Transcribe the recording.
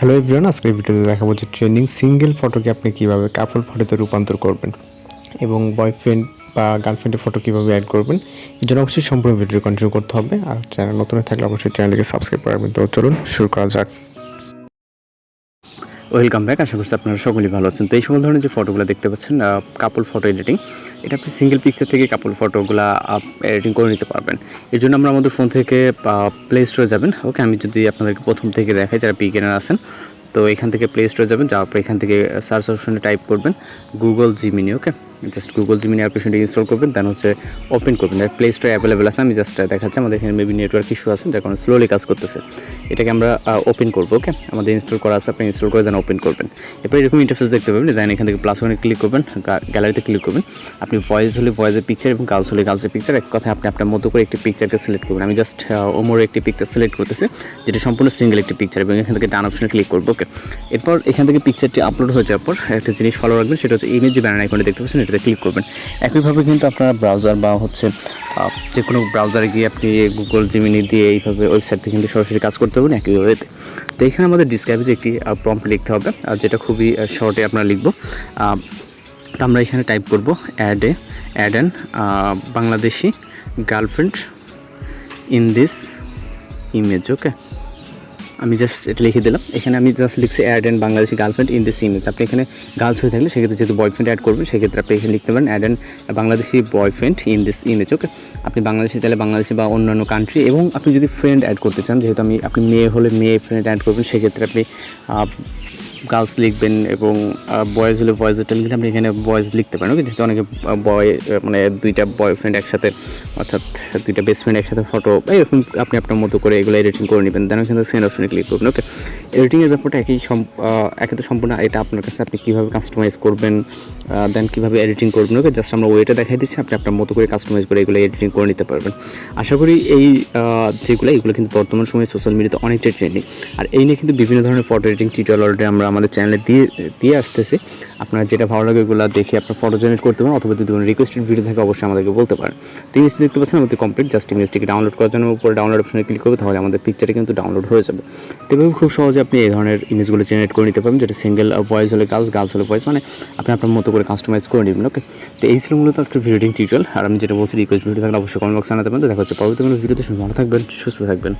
Hello everyone আজকের ভিডিওতে দেখাবো যে ট্রেন্ডিং সিঙ্গেল ফটোকে আপনি কীভাবে কাপল ফটোতে রূপান্তর করবেন এবং বয়ফ্রেন্ড বা গার্লফ্রেন্ডের ফটো কীভাবে অ্যাড করবেন, এর জন্য অবশ্যই সম্পূর্ণ ভিডিও কন্টিনিউ করতে হবে। আর চ্যানেল নতুন থাকলে অবশ্যই চ্যানেলকে সাবস্ক্রাইব করে রাখবেন তো চলুন শুরু করা যাক। ওয়েলকাম ব্যাক আশা করছি আপনারা সকলেই ভালো আছেন। তো এই সকল ধরনের যে ফটোগুলো দেখতে পাচ্ছেন কাপল ফটো এডিটিং এটা আপনি সিঙ্গেল পিকচার থেকে কাপল ফটোগুলো এডিটিং করে নিতে পারবেন। এর জন্য আমরা আমাদের ফোন থেকে প্লে স্টোরে যাবেন। ওকে আমি যদি আপনাদেরকে প্রথম থেকে দেখাই, যারা বিজ্ঞানের আছেন, তো এখান থেকে প্লে স্টোরে যাবেন। যাওয়ার পর এখান থেকে সার্চ অপশনে টাইপ করবেন Google Gemini okay just Google Gemini অ্যাপ্লিকেশনটি ইনস্টল করবেন দেন হচ্ছে ওপেন করবেন। প্লে স্টোরে অ্যাভেলেবেল আছে, আমি জাস্ট দেখাচ্ছি, আমাদের এখানে মেবি নেটওয়ার্ক ইস্যু আছে যার কারণে স্লোলি কাজ করতেছে। এটাকে আমরা ওপেন করব ওকে আমাদের ইনস্টল করা আছে, আপনি ইনস্টল করে দেন ওপেন করবেন। এরপর এরকম ইন্টারফেস দেখতে পাবেন দেন এখান থেকে প্লাস ওয়ানে ক্লিক করবেন গ্যালারিতে ক্লিক করবেন। আপনি ভয়েস হলে ভয়েসের পিকচার এবং গার্লস হলে গার্লসের পিকচার এক কথা আপনি আপনার মতো করে একটি পিকচারকে সিলেক্ট করবেন। আমি জাস্ট ওমর একটি পিকচার সিলেক্ট করতেছি, যেটা সম্পূর্ণ সিঙ্গেল একটি পিকচার এবং এখান থেকে ডান অপশনে ক্লিক করব ওকে এরপর এখান থেকে পিকচারটি আপলোড হয়ে যাওয়ার পর একটা জিনিস ফলো রাখবেন, সেটা হচ্ছে ইমেজ ব্যানার আইকনে দেখতে পাচ্ছেন এটাতে ক্লিক করবেন। একইভাবে কিন্তু আপনারা ব্রাউজার বা হচ্ছে যে কোনো ব্রাউজারে গিয়ে আপনি গুগল জিমিনি দিয়ে এইভাবে ওয়েবসাইট থেকে কিন্তু সরাসরি কাজ করতে পারবেন একইভাবে তো এখানে আমাদের ডিসক্রাইবে একটি প্রম্পট লিখতে হবে, আর যেটা খুবই শর্টে আপনারা লিখব। তো আমরা এখানে টাইপ করব add a add an Bangladeshi girlfriend in this image okay আমি জাস্ট এটা লিখে দিলাম। এখানে আমি জাস্ট লিখছি add and Bangladeshi girlfriend in this image আপনি এখানে গার্লস হয়ে থাকলে সেক্ষেত্রে যেহেতু বয়ফ্রেন্ড অ্যাড করবেন, সেক্ষেত্রে আপনি এখানে লিখতে পারেন add and Bangladeshi boyfriend in this image okay আপনি বাংলাদেশে চাইলে বাংলাদেশি বা অন্যান্য কান্ট্রি এবং আপনি যদি ফ্রেন্ড অ্যাড করতে চান, যেহেতু আমি, আপনি মেয়ে হলে মেয়ে ফ্রেন্ড অ্যাড করবেন, সেক্ষেত্রে আপনি গার্লস লিখবেন এবং বয়েজ হলে বয়েজের টাইম লিখলে আপনি এখানে বয়েজ লিখতে পারেন। ওকে, যেহেতু অনেকে বয় মানে দুইটা বয়ফ্রেন্ড একসাথে, অর্থাৎ দুইটা বেস্ট ফ্রেন্ড একসাথে ফটো এরকম আপনি আপনার মতো করে এগুলো এডিটিং করে নেবেন। দেন এখানে সেন্ড অপশনে ক্লিক করবেন। ওকে এডিটিংয়ের ব্যাপারটা একই একে তো সম্পূর্ণ, এটা আপনার কাছে আপনি কীভাবে কাস্টমাইজ করবেন দেন কীভাবে এডিটিং করবেন ওকে জাস্ট আমরা ওয়েটা দেখাই দিচ্ছি, আপনি আপনার মতো করে কাস্টমাইজ করে এগুলো এডিটিং করে নিতে পারবেন। আশা করি এই যেগুলো, এগুলো কিন্তু বর্তমান সময়ে সোশ্যাল মিডিয়াতে অনেকটাই ট্রেন্ডিং আর এই নিয়ে কিন্তু বিভিন্ন ধরনের ফটো এডিটিং টিউটোরিয়াল অলরেডি আমরা আমাদের চ্যানেলে দিয়ে দিয়ে আসতেছি। আপনার যেটা ভালো লাগে ওগুলো দেখে আপনার ফটো জেনারেট করতে পারেন, অথবা যদি কোনো রিকোয়েস্টেড ভিডিও থাকে, অবশ্যই আমাদেরকে বলতে পারেন। তো ইমেজটি দেখতে পাচ্ছেন, আমাদের কমপ্লিট জাস্ট ইমেজটিকে ডাউনলোড করার জন্য উপরে ডাউনলোড অপশনে ক্লিক করবে, তাহলে আমাদের পিকচারটা কিন্তু ডাউনলোড হয়ে যাবে। তো খুব সহজে আপনি এই ধরনের ইমেজগুলো জেনারেট করে নিতে পারবেন, যেটা সিঙ্গেল ভয়েস হলে গার্লস গার্লস হলে ভয়েস মানে আপনি আপনার মতো করে কাস্টমাইজ করে নেবেন ওকে তো এই ছিল মূলত আজকে ভিডিও টিউটোরিয়াল আর আমি যেটা বলছি রিকোয়েস্ট ভিডিও থাকলে অবশ্যই কমেন্ট বক্সে জানাতে পারেন। তো দেখা হচ্ছে পরবর্তী কোনো ভিডিওতে ভালো থাকবেন, সুস্থ থাকবেন।